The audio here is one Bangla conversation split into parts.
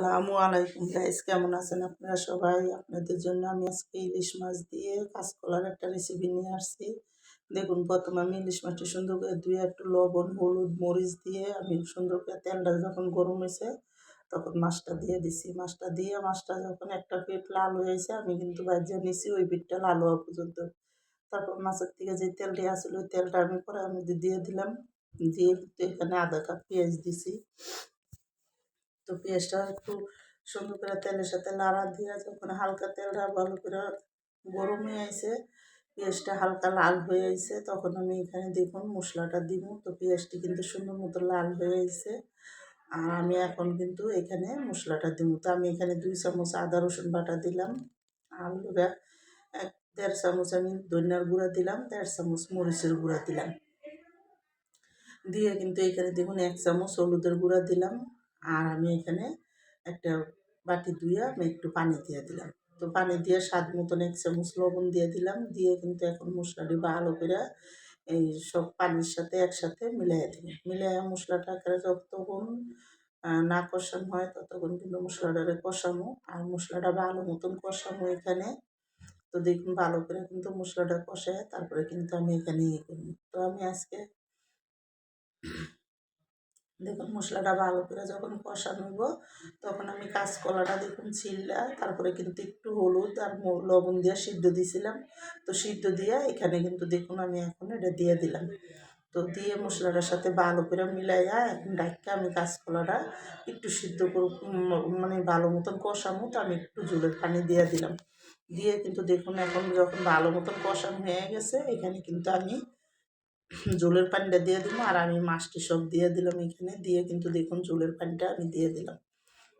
আসসালামু আলাইকুম গাইস কেমন আছেন আপনারা সবাই? আপনাদের জন্য আমি আজকে ইলিশ মাছ দিয়ে কাঁচকলার একটা রেসিপি নিয়ে আসছি। দেখুন, প্রথমে আমি ইলিশ মাছটা সুন্দর করে ধুয়ে একটু লবণ, হলুদ, মরিচ দিয়ে আমি সুন্দর করে তেলটা যখন গরম হয়েছে তখন মাছটা দিয়ে দিছি। মাছটা দিয়ে মাছটা যখন একটা পিঠ লাল হয়েছে আমি কিন্তু ভাজিয়ে নিছি ওই পিঠটা লাল হওয়া পর্যন্ত। তারপর মাছের থেকে যে তেলটি আসলে, ওই তেলটা আমি পরে আমি দিয়ে দিলাম, দিয়ে এখানে আধা কাপ পেঁয়াজ দিছি। তো পেঁয়াজটা একটু সুন্দর করে তেলের সাথে লাড়া দিয়ে যখন হালকা তেলটা ভালো করে গরম হয়ে আইছে পেঁয়াজটা হালকা লাল হয়ে আইছে, তখন আমি এখানে দেখুন মশলাটা দিব তো পেঁয়াজটি কিন্তু সুন্দর মতো লাল হয়ে আইছে। আর আমি এখন কিন্তু এখানে মশলাটা দিব তো আমি এখানে দুই চামচ আদা, রসুন বাটা দিলাম। আর এক দেড় চামচ আমি ধনিয়ার গুঁড়া দিলাম, দেড় চামচ মরিচের গুঁড়া দিলাম। দিয়ে কিন্তু এখানে দেখুন এক চামচ হলুদের গুঁড়া দিলাম। আর আমি এখানে একটা বাটি ধুয়ে আমি একটু পানি দিয়ে দিলাম। তো পানি দিয়ে স্বাদ মতন এক চামচ লবণ দিয়ে দিলাম। দিয়ে কিন্তু এখন মশলাটি ভালো করে এই সব পানির সাথে একসাথে মিলাই দিলাম মিলাই মশলাটা করে যতক্ষণ না কষানো হয় ততক্ষণ কিন্তু মশলাটারে কষানো আর মশলাটা ভালো মতন কষানো এখানে। তো দেখুন ভালো করে কিন্তু মশলাটা কষায় তারপরে কিন্তু আমি এখানে ইয়ে করি তো আমি আজকে দেখুন মশলাটা ভালো করে যখন কষা হইব, তখন আমি কাঁচকলাটা দেখুন ছিললা তারপরে কিন্তু একটু হলুদ আর লবণ দিয়ে সিদ্ধ দিয়েছিলাম তো সিদ্ধ দিয়ে এখানে কিন্তু দেখুন আমি এখন এটা দিয়ে দিলাম। তো দিয়ে মশলাটার সাথে ভালো করে মিলাইয়া এখন ডাক্কা আমি কাঁচকলাটা একটু সিদ্ধ করব মানে ভালো মতন কষামো, তো আমি একটু জলের পানি দিয়ে দিলাম। দিয়ে কিন্তু দেখুন এখন যখন ভালো মতন কষানো হয়ে গেছে, এখানে কিন্তু আমি জলের পানিটা দিয়ে দিলাম আর আমি মাছটি সব দিয়ে দিলাম এখানে। দিয়ে কিন্তু দেখুন জলের পানিটা আমি দিয়ে দিলাম।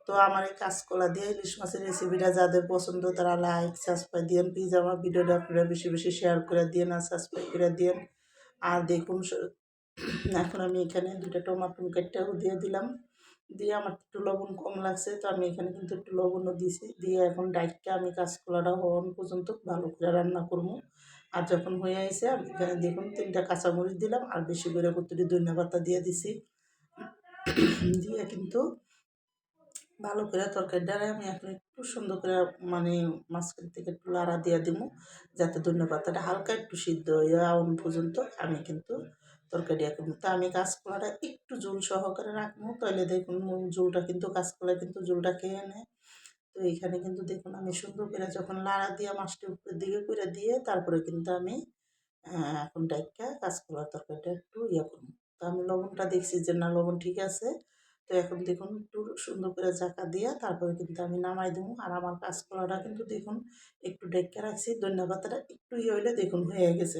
তো আমার এই কাঁচকলা দিয়ে ইলিশ মাছের রেসিপিটা যাদের পছন্দ তারা লাইক সাবস্ক্রাইব দিয়েন। প্লিজ আমার ভিডিওটা আপনারা বেশি বেশি শেয়ার করে দিন আর সাবস্ক্রাইব করে দিন আর দেখুন এখন আমি এখানে দুটো টমাটো কেটটাও দিয়ে দিলাম। দিয়ে আমার একটু লবণ কম লাগছে তো আমি এখানে কিন্তু একটু লবণও দিয়েছি। দিয়ে এখন ডাইটটা আমি কাঁচকলাটা হওয়ান পর্যন্ত ভালো করে রান্না করব। আর যখন হয়ে আসে আমি এখানে দেখুন তিনটা কাঁচামরিচ দিলাম, আর বেশি করে কতটি ধনিয়া পাতা দিয়ে দিছি। দিয়ে কিন্তু ভালো করে তরকারি ডালে আমি এখন একটু সুন্দর করে মানে মাঝখান থেকে একটু লাড়া দিয়ে দিব যাতে ধনিয়া পাতাটা হালকা একটু সিদ্ধ হয়ে আউন পর্যন্ত আমি কিন্তু তরকারি এখন তো আমি কাঁচকলাটা একটু জল সহকারে রাখব। তাহলে দেখুন জলটা কিন্তু, কাঁচকলা কিন্তু জলটা খেয়ে নেয়। তো এইখানে কিন্তু দেখুন আমি সুন্দর করে যখন লাড়া দিয়ে মাছটি উপরের দিকে করে দিয়ে তারপরে কিন্তু আমি এখন ডাইকা কাঁচকলার তরকারিটা একটু ইয়ে করব। তো আমি লবণটা দেখছি যে না, লবণ ঠিক আছে। তো এখন দেখুন একটু সুন্দর করে চাকা দিয়ে তারপরে কিন্তু আমি নামাই দেবো। আর আমার কাঁচকলাটা কিন্তু দেখুন একটু ডেকে রাখছি, ধন্যবাদটা একটু ইয়ে হইলে দেখুন হয়ে গেছে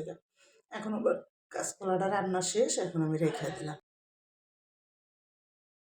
এখন আবার কাঁচকলাটা রান্না শেষ, এখন আমি রেখে দিলাম।